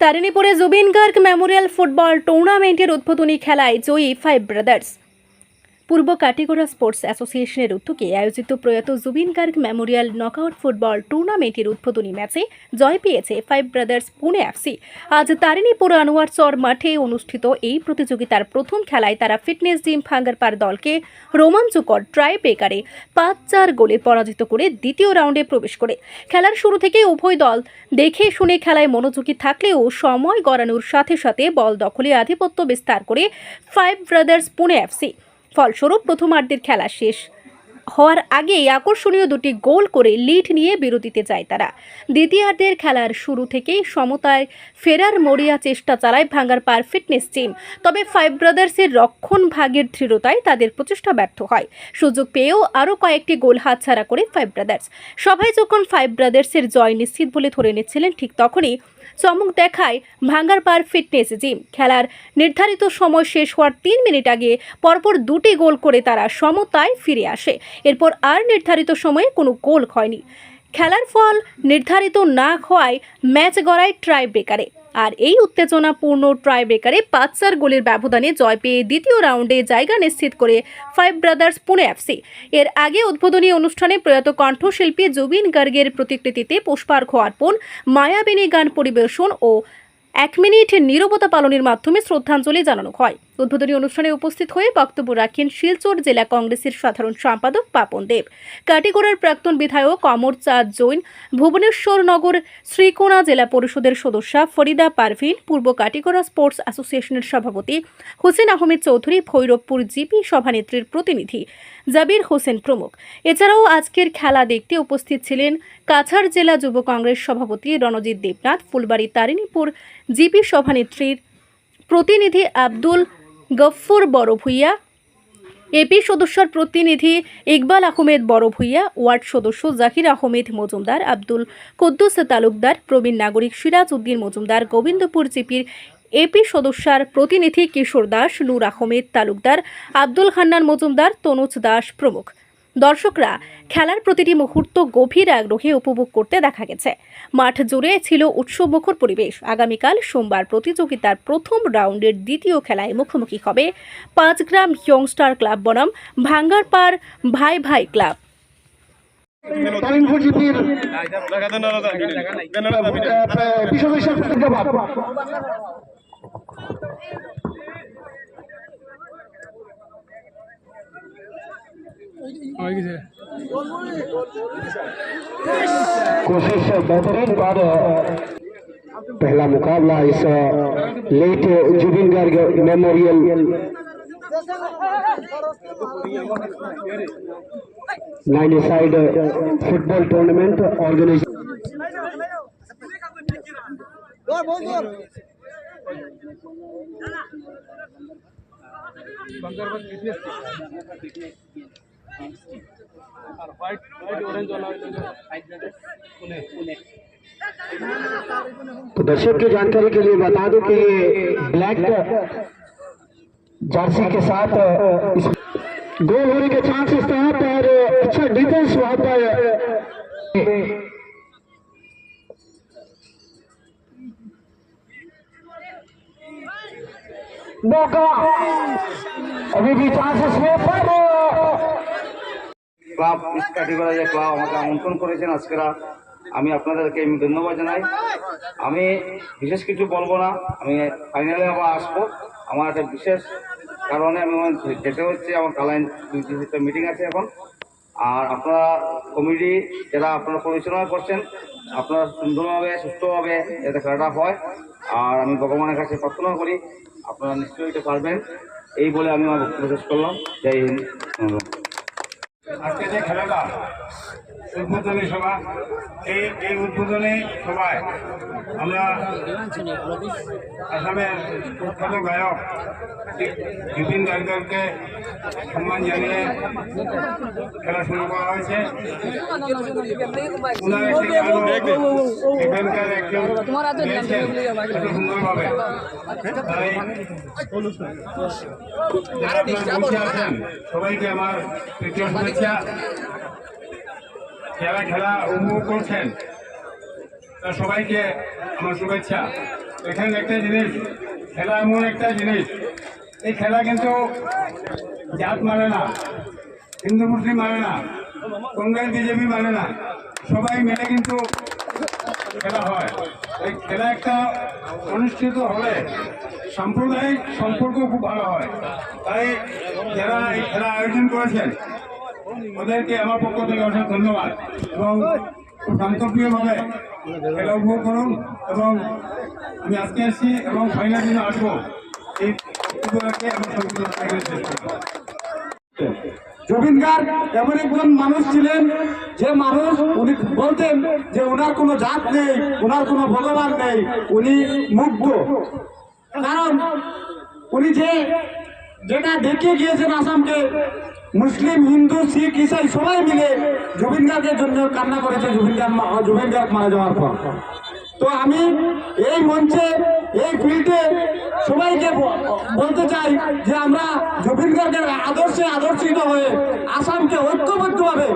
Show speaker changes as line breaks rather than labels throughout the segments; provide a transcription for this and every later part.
তারিণীপুরে Zubeen Garg memorial football টুর্নামেন্টের উদ্বোধনী খেলায় জয়ী ফাইভ ব্রাদার্স। পূর্ব কাটিগোড়া স্পোর্টস অ্যাসোসিয়েশনের উদ্যোগে আয়োজিত প্রয়াত Zubeen Garg memorial knockout football টুর্নামেন্টের উদ্বোধনী ম্যাচে জয় পেয়েছে ফাইভ ব্রাদার্স পুনে এফসি। আজ তারিণীপুর আনোয়ার চর মাঠে অনুষ্ঠিত এই প্রতিযোগিতার প্রথম খেলায় তারা ফিটনেস জিম ফাঙ্গারপার দলকে রোমাঞ্চকর ট্রাই বেকারে পাঁচ চার গোলে পরাজিত করে দ্বিতীয় রাউন্ডে প্রবেশ করে। খেলার শুরু থেকে উভয় দল দেখে শুনে খেলায় মনোযোগী থাকলেও সময় গড়ানোর সাথে সাথে বল দখলে আধিপত্য বিস্তার করে ফাইভ ব্রাদার্স পুনে এফসি। ফলস্বরূপ প্রথমার্ধের খেলা শেষ হওয়ার আগেই আকর্ষণীয় দুটি গোল করে লিড নিয়ে বিরতিতে যায় তারা। দ্বিতীয়ার্ধের খেলার শুরু থেকেই সমতায় ফেরার মরিয়া চেষ্টা চালায় ভাঙ্গার পার ফিটনেস টিম। তবে ফাইভ ব্রাদার্সের রক্ষণ ভাগের দৃঢ়তায় তাদের প্রচেষ্টা ব্যর্থ হয়। সুযোগ পেয়েও আরও কয়েকটি গোল হাতছাড়া করে ফাইভ ব্রাদার্স। সবাই যখন ফাইভ ব্রাদার্সের জয় নিশ্চিত বলে ধরে নিচ্ছিলেন, ঠিক তখনই চমক দেখায় ভাঙ্গার পার ফিটনেস জিম। খেলার নির্ধারিত সময় শেষ হওয়ার তিন মিনিট আগে পরপর দুটি গোল করে তারা সমতায় ফিরে আসে। এরপর আর নির্ধারিত সময়ে কোনো গোল হয়নি। খেলার ফল নির্ধারিত না হওয়ায় ম্যাচ গড়ায় ট্রাই ব্রেকারে আর এই উত্তেজনাপূর্ণ ট্রাই ব্রেকারে পাঁচ চার গোলের ব্যবধানে জয় পেয়ে দ্বিতীয় রাউন্ডে জায়গা নিশ্চিত করে ফাইভ ব্রাদার্স পুনে এফসি এর আগে উদ্বোধনী অনুষ্ঠানে প্রয়াত কণ্ঠশিল্পী জুবিন গার্গের প্রতিকৃতিতে পুষ্পার্ঘ অর্পণ, মায়াবিনী গান পরিবেশন ও এক মিনিট নিরবতা পালনের মাধ্যমে শ্রদ্ধাঞ্জলি জানানো হয়। উদ্বোধনী অনুষ্ঠানে উপস্থিত হয়ে বক্তব্য রাখেন শিলচর জেলা কংগ্রেসের সাধারণ সম্পাদক পাপন দেব। কাটিগড়ার প্রাক্তন বিধায়ক অমর চাঁদ জৈন ভুবনেশ্বর নগর শ্রীকোনা জেলা পরিষদের সদস্যা ফরিদা পারভিন, পূর্ব কাটিগড়া স্পোর্টস অ্যাসোসিয়েশনের সভাপতি হোসেন আহমেদ চৌধুরী, ভৈরবপুর জিপি সভানেত্রীর প্রতিনিধি জাবির হোসেন প্রমুখ। এছাড়াও আজকের খেলা দেখতে উপস্থিত ছিলেন কাছাড় জেলা যুব কংগ্রেস সভাপতি রণজিৎ দেবনাথ, ফুলবাড়ি তারিণীপুর জিপি সভানেত্রীর প্রতিনিধি আব্দুল গফ্ফর বড় ভূঁইয়া। এপি সদস্যর প্রতিনিধি ইকবাল আহমেদ বড় ভূঁইয়া, ওয়ার্ড সদস্য জাকির আহমেদ মজুমদার, আব্দুল কুদ্দুস তালুকদার, প্রবীণ নাগরিক সিরাজ উদ্দিন মজুমদার, গোবিন্দপুর জিপির এপি সদস্যার প্রতিনিধি কিশোর দাস, নূর আহমেদ তালুকদার, আব্দুল হান্নান মজুমদার, তনুজ দাস প্রমুখ। দর্শকরা খেলার প্রতিটি মুহূর্ত গভীর আগ্রহে উপভোগ করতে দেখা গেছে। মাঠ জুড়ে ছিল উৎসবমুখর পরিবেশ। আগামীকাল সোমবার প্রতিযোগিতার প্রথম রাউন্ডের দ্বিতীয় খেলায় মুখোমুখি হবে পাঁচগ্রাম ইয়ংস্টার ক্লাব বনাম ভাঙ্গারপাড় ভাই ভাই ক্লাব।
বিষয়
कोशिश बेहतरीन बाद पहला मुकाबला इस late Zubeen Garg memorial. Nine side football tournament organize तो दर्शक की जानकारी के लिए बता दूँ कि ये ब्लैक जर्सी के साथ गोल होने के चांसेस थे यहाँ पर अच्छा डिफेंस वहाँ पर मौका। अभी भी चांसेस है पर
ক্লাব কাটিগড়া যে ক্লাব আমাকে আমন্ত্রণ করেছেন আজকেরা, আমি আপনাদেরকে আমি ধন্যবাদ জানাই। আমি বিশেষ কিছু বলব না, আমি ফাইনালে আবার আসব। আমার একটা বিশেষ কারণে আমি যেতে হচ্ছে, আমার কালাইন মিটিং আছে এখন। আর আপনারা কমিটি যারা আপনারা পরিচালনা করছেন, আপনারা সুন্দরভাবে সুস্থভাবে যাতে খেলাটা হয়। আর আমি ভগবানের কাছে প্রার্থনা করি, আপনারা নিশ্চয়ই পারবেন। এই বলে আমি আমার বক্তব্য শেষ করলাম। জয় হিন্দ। ধন্যবাদ
আজকে যে খেলাটা উদ্বোধনী সভা। এই এই উদ্বোধনী সভায় আমরা আসামের প্রখ্যাত গায়ক জুবিন গার্গকে সম্মান জানিয়ে খেলা শুরু করা হয়েছে। ওনার একটি গানও এখানকার একজন সুন্দরভাবে। আছেন সবাইকে আমার তৃতীয় শুভেচ্ছা। যারা খেলা উপভোগ করছেন, তার সবাইকে আমার শুভেচ্ছা। এখানে একটা জিনিস, খেলা এমন একটা জিনিস, এই খেলা কিন্তু জাত মানে না, হিন্দু, মুসলিম মানে না, কংগ্রেস, বিজেপি মানে না, সবাই মিলে কিন্তু খেলা হয়। এই খেলা একটা অনুষ্ঠিত হলে সাম্প্রদায়িক সম্পর্ক খুব ভালো হয়। তাই যারা এই খেলা আয়োজন করেছেন ওদেরকে আমার পক্ষ থেকে অনেক ধন্যবাদ এবং শান্তপ্রিয়ভাবে খেলা উপভোগ করুন এবং আমি আজকে আসছি এবং ফাইনাল দিনে আসব। এই আমি সংক্ষিপ্ত
জুবিন গার্গ এমন একজন মানুষ ছিলেন, যে মানুষ উনি বলতেন যে ওনার কোনো জাত নেই ওনার কোনো ভগবান নেই, উনি মুগ্ধ। কারণ উনি যে যেটা দেখিয়ে গিয়েছেন আসামকে মুসলিম, হিন্দু, শিখ, ইসাই সবাই মিলে জুবিন গার্গের জন্য কান্না করেছে জুবিন গার্গ জুবিন গার্গ মারা যাওয়ার পর। তো আমি এই মঞ্চে, এই ফিল্ডে সবাইকে বলতে চাই যে আমরা জুবিন গার্গের আদর্শে আদর্শিত হয়ে আসামকে ঐক্যবদ্ধভাবে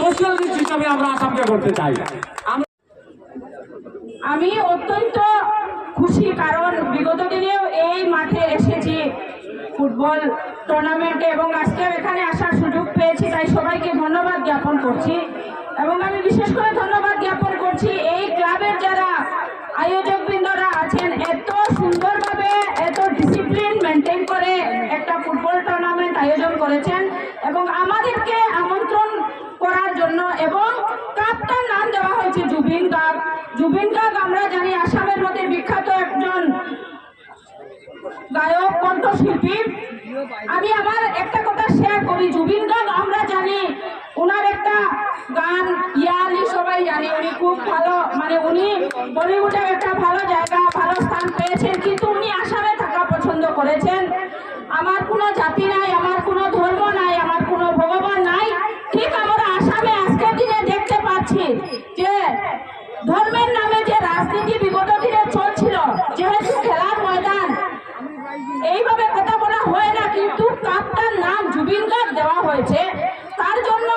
সোশ্যালিস্ট হিসাবে আমরা আসামকে করতে চাই।
আমি অত্যন্ত খুশি, কারণ বিগত দিনেও এই মাঠে এসেছি। ফুটবল টুর্নামেন্টে এবং আজকে এখানে আসার সুযোগ পেয়েছি, তাই সবাইকে ধন্যবাদ জ্ঞাপন করছি। এবং আমি বিশেষ করে ধন্যবাদ জ্ঞাপন করছি এই ক্লাবের যারা আয়োজক বৃন্দরা আছেন, এত সুন্দরভাবে, এত ডিসিপ্লিন মেনটেন করে একটা ফুটবল টুর্নামেন্ট আয়োজন করেছেন এবং আমাদেরকে আমন্ত্রণ করার জন্য এবং কাপটার নাম দেওয়া হয়েছে জুবিন গার্গ। জুবিন গার্গ আমরা জানি আসামের গায়ক, কণ্ঠশিল্পী। আমি আমার একটা কথা শেয়ার করি জুবিন গান আমরা জানি ওনার একটা গান ইয়ালি সবাই জানি, উনি খুব ভালো মানে উনি বলিউডের একটা ভালো জায়গা, ভালো স্থান পেয়েছেন, কিন্তু উনি আসামে থাকা পছন্দ করেছেন আমার কোনো জাতি নাই আমার কোনো ধর্ম নাই আমার কোনো ভগবান নাই ঠিক আমরা আসামে আজকের দিনে দেখতে পাচ্ছি যে ধর্মের নামে যে রাজনীতি বিগত দিনে চলছিল যেহেতু খেলার ময়দান এইভাবে কথা বলা হয় না কিন্তু কাপটার নাম জুবিন গার্গ দেওয়া হয়েছে। তার জন্য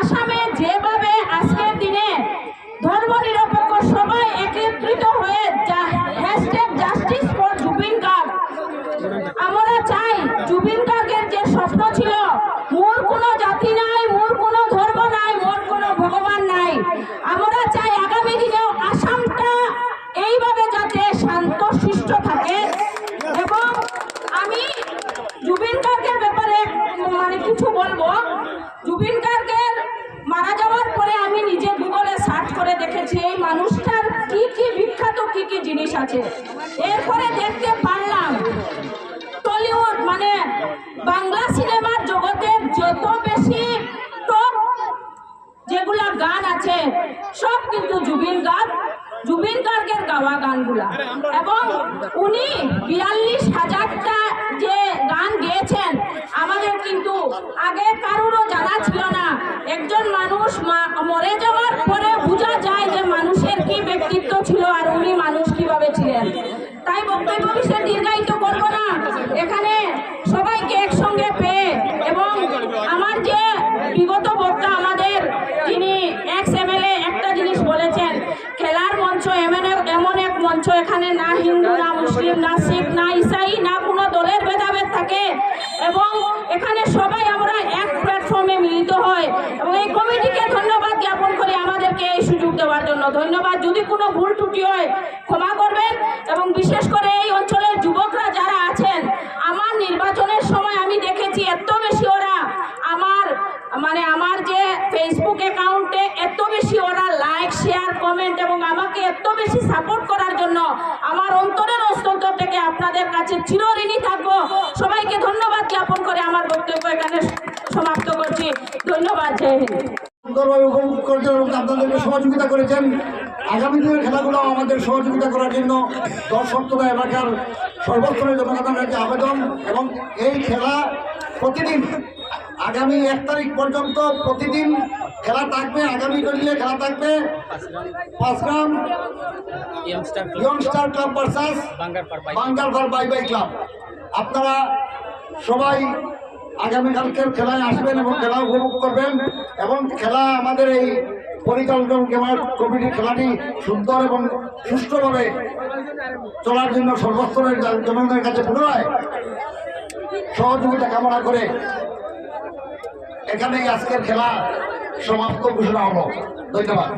আসামে যেভাবে আজকের দিনে ধর্ম নিরপেক্ষ সবাই একত্রিত হয়ে hashtag justice for Zubeen Garg আমরা চাই জুবিন গার্গের যে স্বপ্ন ছিল, মোর কোনো জাতি নাই, মোর কোনো ধর্ম নাই, মোর কোনো ভগবান নাই। আমরা চাই আগামী দিনেও আসামটা এইভাবে যাতে শান্ত সুষ্ঠ থাকে এবং আমি জুবিন গার্গের ব্যাপারে মানে কিছু বলব জুবিন গার্গের মারা যাওয়ার পরে আমি নিজে গুগলে সার্চ করে দেখেছি এই মানুষটার কি কি বিখ্যাত কি কি জিনিস আছে। এরপরে দেখতে পারলাম টলিউড মানে বাংলা সিনেমার জগতের যত বেশি টপ যেগুলা গান আছে, সব কিন্তু জুবিন গার্গ, জুবিন গার্গের গাওয়া গানগুলা। এবং উনি বিয়াল্লিশ হাজারটা যে গান গেয়েছেন, আমাদের কিন্তু আগে কারোরও জানা ছিল না। একজন মানুষ মরে যাওয়ার পরে বোঝা যায় যে মানুষের কি ব্যক্তিত্ব ছিল আর উনি মানুষ কীভাবে ছিলেন? তাই বক্তব্য বিশেষ দীর্ঘায়িত করব না। এখানে সবাইকে একসঙ্গে পেয়ে এবং আমার যে বিগত বক্তা আমাদের, যিনি এক্স এমএলএ একটা জিনিস বলেছেন, খেলার মঞ্চ এমন এমন এক মঞ্চ, এখানে না হিন্দু, না মুসলিম, না শিখ, না ইসাই, না কোনো দলের ভেদাভেদ থাকে। এবং এখানে সবাই আমরা এক প্ল্যাটফর্মে মিলিত হয়। এবং এই কমিটিকে ধন্যবাদ জ্ঞাপন করে আমাদেরকে এই সুযোগ দেওয়ার জন্য ধন্যবাদ। যদি কোনো ভুল ত্রুটি হয়, ক্ষমা করবেন। এবং বিশেষ করে এই অঞ্চলের যুবকরা যারা আছেন, আমার নির্বাচনের সময় আমি দেখেছি এত বেশি ওরা আমার মানে আমার যে ফেসবুক অ্যাকাউন্টে এত বেশি ওরা লাইক শেয়ার কমেন্ট এবং আমাকে এত বেশি সাপোর্ট করার জন্য আমার অন্তরের অস্তন্তর থেকে আপনাদের কাছে চিরঋণী থাকব। সবাইকে ধন্যবাদ জ্ঞাপন করে আমার বক্তব্য এখানে করছি ধন্যবাদ, জয় হিন্দ।
আপনাদেরকে সহযোগিতা করেছেন। আগামী দিনের খেলাগুলো আমাদের সহযোগিতা করার জন্য এলাকার আবেদন এবং এই খেলা প্রতিদিন, আগামী এক তারিখ পর্যন্ত প্রতিদিন খেলা থাকবে, আগামী দিনে খেলা থাকবে। Panchgram youngster bye bye club. আপনারা সবাই আগামীকালকের খেলায় আসবেন এবং খেলা উপভোগ করবেন এবং খেলা আমাদের এই পরিকল্পনা কমিটি খেলাটি সুন্দর এবং সুষ্ঠুভাবে চলার জন্য সর্বস্তরের জনগণের কাছে পুনরায় সহযোগিতা কামনা করে এখানেই আজকের খেলা সমাপ্ত ঘোষণা হলো। ধন্যবাদ।